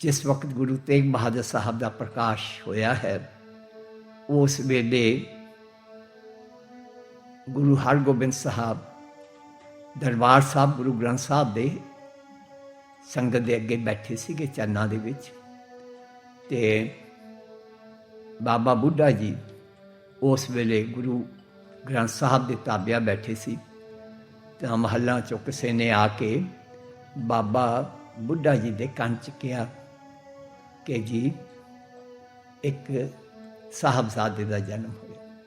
ਜਿਸ ਵਕਤ ਗੁਰੂ ਤੇਗ ਬਹਾਦਰ ਸਾਹਿਬ ਦਾ ਪ੍ਰਕਾਸ਼ ਹੋਇਆ ਹੈ, ਉਸ ਵੇਲੇ ਗੁਰੂ ਹਰਗੋਬਿੰਦ ਸਾਹਿਬ ਦਰਬਾਰ ਸਾਹਿਬ, ਗੁਰੂ ਗ੍ਰੰਥ ਸਾਹਿਬ ਦੇ ਸੰਗਤ ਦੇ ਅੱਗੇ ਬੈਠੇ ਸੀਗੇ ਚਰਨਾਂ ਦੇ ਵਿੱਚ ਤੇ ਬਾਬਾ ਬੁੱਢਾ ਜੀ ਉਸ ਵੇਲੇ ਗੁਰੂ ਗ੍ਰੰਥ ਸਾਹਿਬ ਦੇ ਤਾਬਿਆ ਬੈਠੇ ਸੀ ਤਾਂ ਮਹੱਲਾ ਚੋਂ ਕਿਸੇ ਨੇ ਆ ਕੇ ਬਾਬਾ ਬੁੱਢਾ ਜੀ ਦੇ ਕੰਨ ਚ ਕਿਹਾ ਕਿ ਜੀ ਇੱਕ ਸਾਹਿਬਜ਼ਾਦੇ ਦਾ ਜਨਮ ਹੋਇਆ।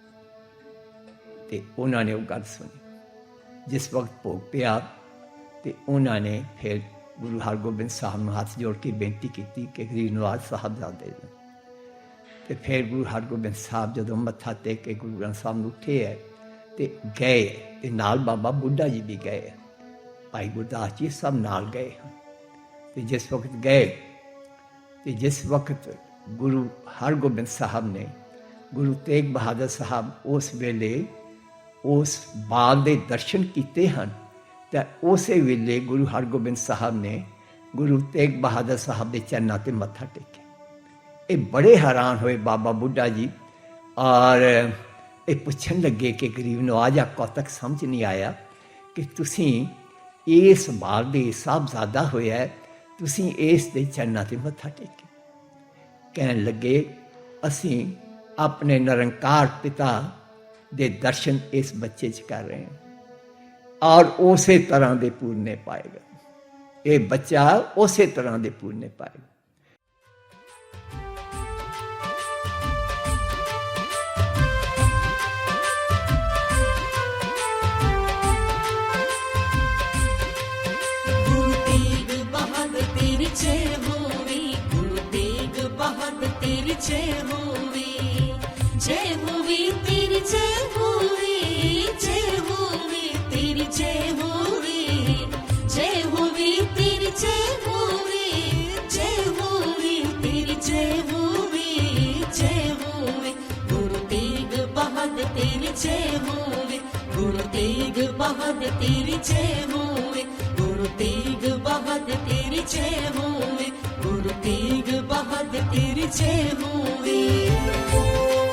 ਤੇ ਉਹਨਾਂ ਨੇ ਉਹ ਗੱਲ ਸੁਣੀ। ਜਿਸ ਵਕਤ ਭੋਗ ਪਿਆ ਤੇ ਉਹਨਾਂ ਨੇ ਫਿਰ ਗੁਰੂ ਹਰਗੋਬਿੰਦ ਸਾਹਿਬ ਨੂੰ ਹੱਥ ਜੋੜ ਕੇ ਬੇਨਤੀ ਕੀਤੀ ਕਿ ਗਰੀਬ ਨਵਾਜ਼ ਸਾਹਿਬਜ਼ਾਦੇ ਨੇ। ਤੇ ਫਿਰ ਗੁਰੂ ਹਰਗੋਬਿੰਦ ਸਾਹਿਬ ਜਦੋਂ ਮੱਥਾ ਟੇਕ ਕੇ ਗੁਰੂ ਗ੍ਰੰਥ ਸਾਹਿਬ ਨੂੰ ਉੱਠੇ ਹੈ ਤੇ ਗਏ ਤੇ ਨਾਲ ਬਾਬਾ ਬੁੱਢਾ ਜੀ ਵੀ ਗਏ ਭਾਈ ਗੁਰਦਾਸ ਜੀ ਸਭ ਨਾਲ ਗਏ ਹਨ। ਤੇ ਜਿਸ ਵਕਤ ਗਏ ਤੇ ਜਿਸ ਵਕਤ ਗੁਰੂ ਹਰਗੋਬਿੰਦ ਸਾਹਿਬ ਨੇ ਗੁਰੂ ਤੇਗ ਬਹਾਦਰ ਸਾਹਿਬ ਉਸ ਵੇਲੇ ਉਸ ਬਾਲ ਦੇ ਦਰਸ਼ਨ ਕੀਤੇ ਹਨ, ਤਾਂ ਉਸੇ ਵੇਲੇ ਗੁਰੂ ਹਰਗੋਬਿੰਦ ਸਾਹਿਬ ਨੇ ਗੁਰੂ ਤੇਗ ਬਹਾਦਰ ਸਾਹਿਬ ਦੇ ਚਰਨਾਂ ਤੇ ਮੱਥਾ ਟੇਕਿਆ। ਇਹ ਬੜੇ ਹੈਰਾਨ ਹੋਏ ਬਾਬਾ ਬੁੱਢਾ ਜੀ, ਔਰ ਇਹ ਪੁੱਛਣ ਲੱਗੇ ਕਿ ਗਰੀਬ ਨਵਾਜ਼ ਕੋ ਤੱਕ ਸਮਝ ਨਹੀਂ ਆਇਆ ਕਿ ਤੁਸੀਂ ਇਸ ਬਾਲ ਦੇ ਸਾਹਿਬਜ਼ਾਦਾ ਹੋਇਆ ਤੁਸੀਂ ਇਸ ਦੇ ਚਰਨਾਂ ਤੇ ਮੱਥਾ ਟੇਕੇ। ਕਹਿਣ ਲੱਗੇ, ਅਸੀਂ ਆਪਣੇ ਨਿਰੰਕਾਰ ਪਿਤਾ ਦੇ ਦਰਸ਼ਨ ਇਸ ਬੱਚੇ 'ਚ ਕਰ ਰਹੇ ਹਾਂ ਔਰ ਉਸੇ ਤਰ੍ਹਾਂ ਦੇ ਪੂਰਨੇ ਪਾਏਗਾ ਇਹ ਬੱਚਾ ਉਸੇ ਤਰ੍ਹਾਂ ਦੇ ਪੂਰਨੇ ਪਾਏਗਾ गुरुग भवन तीर चे गुरुतेग भवन तीर चे गुरुतेग भवन तेर चे ਹੋਵੇ ਗੁਰੂ ਤੇਗ ਬਹਾਦਰ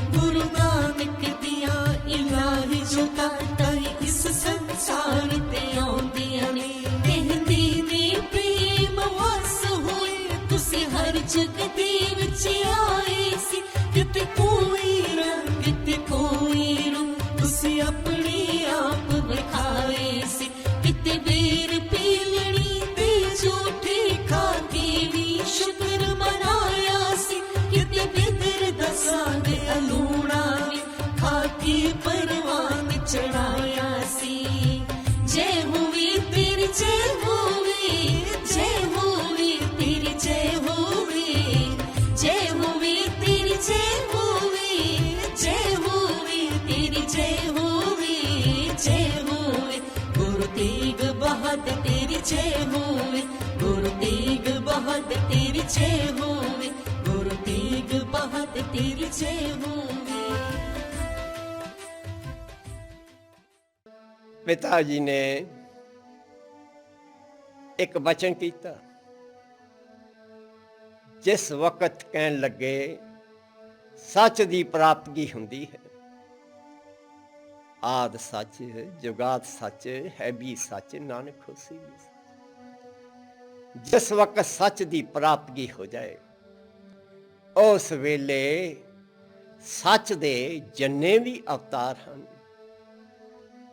ਬਹਾਦਰ ਤੇਰੀ ਜੈ ਹੋਵੇ ਗੁਰੂ ਤੇਗ ਬਹਾਦਰ ਤੇਰੀ ਜੈ ਹੋਵੇ ਗੁਰੂ ਤੇਗ ਪਿਤਾ ਜੀ ਨੇ ਇੱਕ ਬਚਨ ਕੀਤਾ ਜਿਸ ਵਕਤ ਕਹਿਣ ਲੱਗੇ ਸੱਚ ਦੀ ਪ੍ਰਾਪਤੀ ਹੁੰਦੀ ਹੈ ਆਦ ਸੱਚ, ਜੁਗਾਦ ਸੱਚ, ਹੈ ਵੀ ਸੱਚ, ਨਾਨਕ ਹੋਸੀ ਵੀ ਜਿਸ ਵਕਤ ਸੱਚ ਦੀ ਪ੍ਰਾਪਤੀ ਹੋ ਜਾਏ, ਉਸ ਵੇਲੇ ਸੱਚ ਦੇ ਜਿੰਨੇ ਵੀ ਅਵਤਾਰ ਹਨ,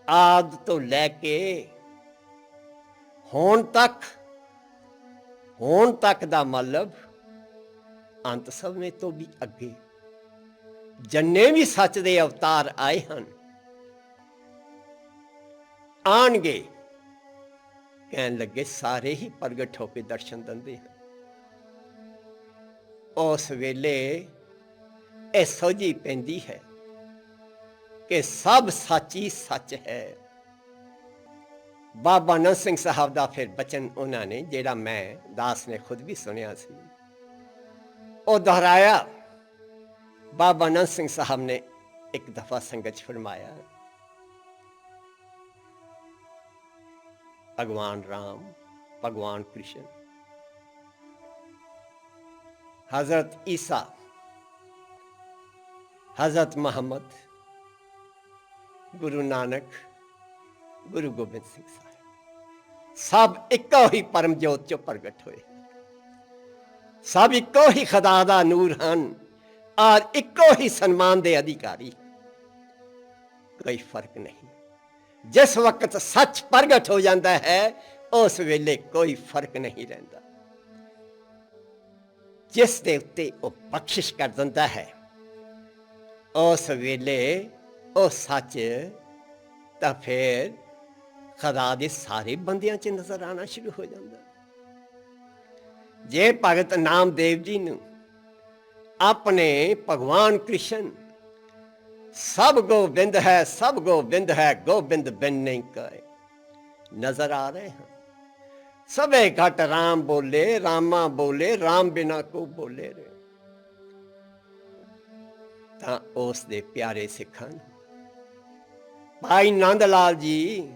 ਆਦ ਤੋਂ ਲੈ ਕੇ ਹੁਣ ਤੱਕ ਹੁਣ ਤੱਕ ਦਾ ਮਤਲਬ ਅੰਤ ਸਮੇਂ ਤੋਂ ਵੀ ਅੱਗੇ। ਜਿੰਨੇ ਵੀ ਸੱਚ ਦੇ ਅਵਤਾਰ ਆਏ ਹਨ ਆਣਗੇ ਕਹਿਣ ਲੱਗੇ, ਸਾਰੇ ਹੀ ਪ੍ਰਗਟ ਹੋ ਕੇ ਦਰਸ਼ਨ ਦਿੰਦੇ ਹਨ। ਉਸ ਵੇਲੇ ਇਹ ਸੋਝੀ ਪੈਂਦੀ ਹੈ ਕਿ ਸਭ ਸੱਚੀ ਸੱਚ ਹੈ। ਬਾਬਾ ਨੰਦ ਸਿੰਘ ਸਾਹਿਬ ਦਾ ਫਿਰ ਬਚਨ ਉਹਨਾਂ ਨੇ, ਜਿਹੜਾ ਮੈਂ ਦਾਸ ਨੇ ਖੁਦ ਵੀ ਸੁਣਿਆ ਸੀ। ਉਹ ਦੁਹਰਾਇਆ, ਬਾਬਾ ਨੰਦ ਸਿੰਘ ਸਾਹਿਬ ਨੇ ਇੱਕ ਦਫਾ ਸੰਗਤ ਫਰਮਾਇਆ भगवान राम, भगवान कृष्ण। हज़रत ईसा, हज़रत मोहम्मद, गुरु नानक, गुरु गोबिंद सिंह साहब। सब एक ही परम ज्योत चो प्रगट हुए। सब इको ही खदादा नूर हैं और इको ही सम्मान दे अधिकारी। कोई फ़र्क नहीं। ਜਿਸ ਵਕਤ ਸੱਚ ਪ੍ਰਗਟ ਹੋ ਜਾਂਦਾ ਹੈ, ਉਸ ਵੇਲੇ ਕੋਈ ਫ਼ਰਕ ਨਹੀਂ ਰਹਿੰਦਾ। ਜਿਸ ਦੇ ਉੱਤੇ ਉਹ ਬਖਸ਼ਿਸ਼ ਕਰ ਦਿੰਦਾ ਹੈ, ਉਸ ਵੇਲੇ ਉਹ ਸੱਚ ਤਾਂ ਫਿਰ ਖੁਦਾ ਦੇ ਸਾਰੇ ਬੰਦਿਆਂ 'ਚ ਨਜ਼ਰ ਆਣਾ ਸ਼ੁਰੂ ਹੋ ਜਾਂਦਾ। ਜੇ ਭਗਤ ਨਾਮਦੇਵ ਜੀ ਨੂੰ ਆਪਣੇ ਭਗਵਾਨ ਕ੍ਰਿਸ਼ਨ ਸਭ ਗੋਬਿੰਦ ਹੈ, ਸਭ ਗੋਬਿੰਦ ਹੈ, ਗੋਬਿੰਦ ਬਿਨ ਨਹੀਂ ਕਰੇ ਨਜ਼ਰ ਆ ਰਹੇ ਹਨ। ਸਭੇ ਘਟ ਰਾਮ ਬੋਲੇ, ਰਾਮਾ ਬੋਲੇ, ਰਾਮ ਬਿਨਾ ਕੋ ਬੋਲੇ ਰੇ ਤਾਂ ਉਸ ਦੇ ਪਿਆਰੇ ਸਿੱਖਾਂ ਨੂੰ, ਭਾਈ ਨੰਦ ਲਾਲ ਜੀ,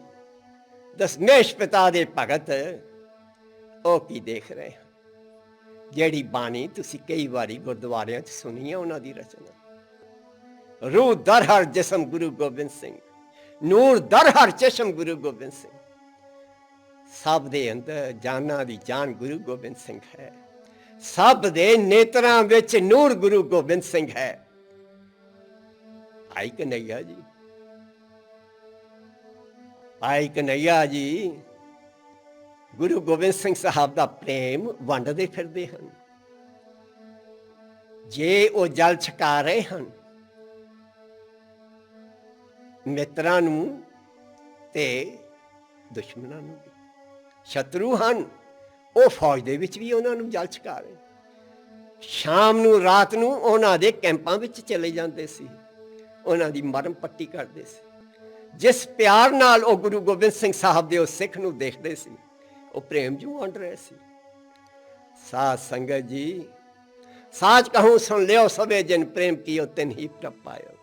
ਦਸਮੇਸ਼ ਪਿਤਾ ਦੇ ਭਗਤ, ਉਹ ਕੀ ਦੇਖ ਰਹੇ ਜਿਹੜੀ ਬਾਣੀ ਤੁਸੀਂ ਕਈ ਵਾਰੀ ਗੁਰਦੁਆਰਿਆਂ 'ਚ ਸੁਣੀ ਹੈ, ਉਹਨਾਂ ਦੀ ਰਚਨਾ। ਰੂਹ ਦਰ ਹਰ ਜਿਸਮ ਗੁਰੂ ਗੋਬਿੰਦ ਸਿੰਘ ਨੂਰ ਦਰ ਹਰ ਚਸ਼ਮ ਗੁਰੂ ਗੋਬਿੰਦ ਸਿੰਘ ਸਭ ਦੇ ਅੰਦਰ ਜਾਨਾਂ ਦੀ ਜਾਨ ਗੁਰੂ ਗੋਬਿੰਦ ਸਿੰਘ ਹੈ ਸਭ ਦੇ ਨੇਤਰਾਂ ਵਿੱਚ ਨੂਰ ਗੁਰੂ ਗੋਬਿੰਦ ਸਿੰਘ ਹੈ ਆਈ ਕਨਈਆ ਜੀ ਭਾਈ ਕਨਈਆ ਜੀ ਗੁਰੂ ਗੋਬਿੰਦ ਸਿੰਘ ਸਾਹਿਬ ਦਾ ਪ੍ਰੇਮ ਵੰਡਦੇ ਫਿਰਦੇ ਹਨ ਜੇ ਉਹ ਜਲ ਛਕਾ ਰਹੇ ਹਨ ਮਿੱਤਰਾਂ ਨੂੰ ਤੇ ਦੁਸ਼ਮਣਾਂ ਨੂੰ ਵੀ। ਸ਼ਤਰੂ ਹਨ, ਉਹ ਫੌਜ ਦੇ ਵਿੱਚ ਵੀ ਉਹਨਾਂ ਨੂੰ ਜਲ ਛਕਾ ਰਹੇ ਸ਼ਾਮ ਨੂੰ, ਰਾਤ ਨੂੰ ਉਹਨਾਂ ਦੇ ਕੈਂਪਾਂ ਵਿੱਚ ਚਲੇ ਜਾਂਦੇ ਸੀ। ਉਹਨਾਂ ਦੀ ਮਰਮ ਪੱਟੀ ਕਰਦੇ ਸੀ। ਜਿਸ ਪਿਆਰ ਨਾਲ ਉਹ ਗੁਰੂ ਗੋਬਿੰਦ ਸਿੰਘ ਸਾਹਿਬ ਦੇ ਉਸ ਸਿੱਖ ਨੂੰ ਦੇਖਦੇ ਸੀ, ਉਹ ਪ੍ਰੇਮ ਜੂ ਵੰਡ ਰਹੇ ਸੀ। ਸਾਧ ਸੰਗਤ ਜੀ, ਸਾਚ ਕਹੂੰ ਸੁਣ ਲਿਓ ਸਵੇ ਜਿਨ ਪ੍ਰੇਮ ਕੀਓ ਤਿਨ ਹੀ ਪ੍ਰਭ ਪਾਇਓ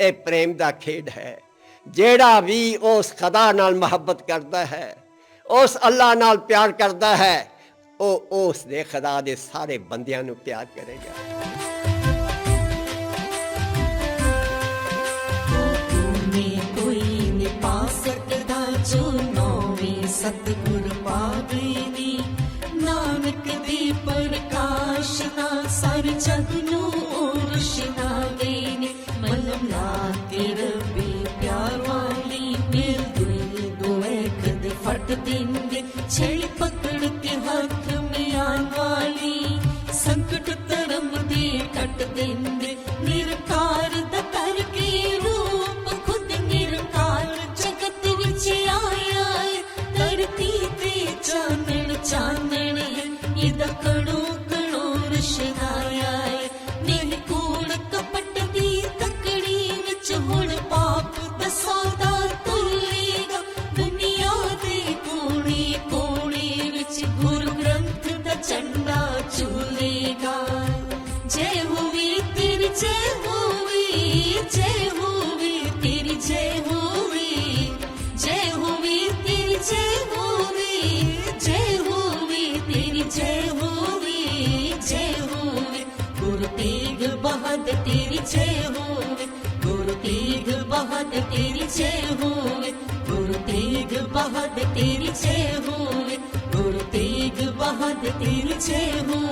ਇਹ ਪ੍ਰੇਮ ਦਾ ਖੇਡ ਹੈ। ਜਿਹੜਾ ਵੀ ਉਸ ਖੁਦਾ ਨਾਲ ਮੁਹੱਬਤ ਕਰਦਾ ਹੈ, ਉਸ ਅੱਲਾ ਨਾਲ ਪਿਆਰ ਕਰਦਾ ਹੈ, ਉਹ ਉਸ ਦੇ ਖੁਦਾ ਦੇ ਸਾਰੇ ਬੰਦਿਆਂ ਨੂੰ ਪਿਆਰ ਕਰੇਗਾ। ਸਤਿਗੁਰ ਪਾਵੇ ਨੀ। ਨਾਨਕ ਦੀ ਪ੍ਰਕਾਸ਼ ਨਾਲ ਜਗ ਨੂੰ ਰੋਸ਼ਨਾਵੇ ਪਕੜ ਹੱਥ ਮਿਆਨ ਵਾਲੀ ਸੰਕਟ ਧਰਮ ਦੀ ਕੱਟ ਦਿੰਦੇ गुरु बहद् तेरी छे बहद् गुरु चे बहद् तेरी छे बहद्वो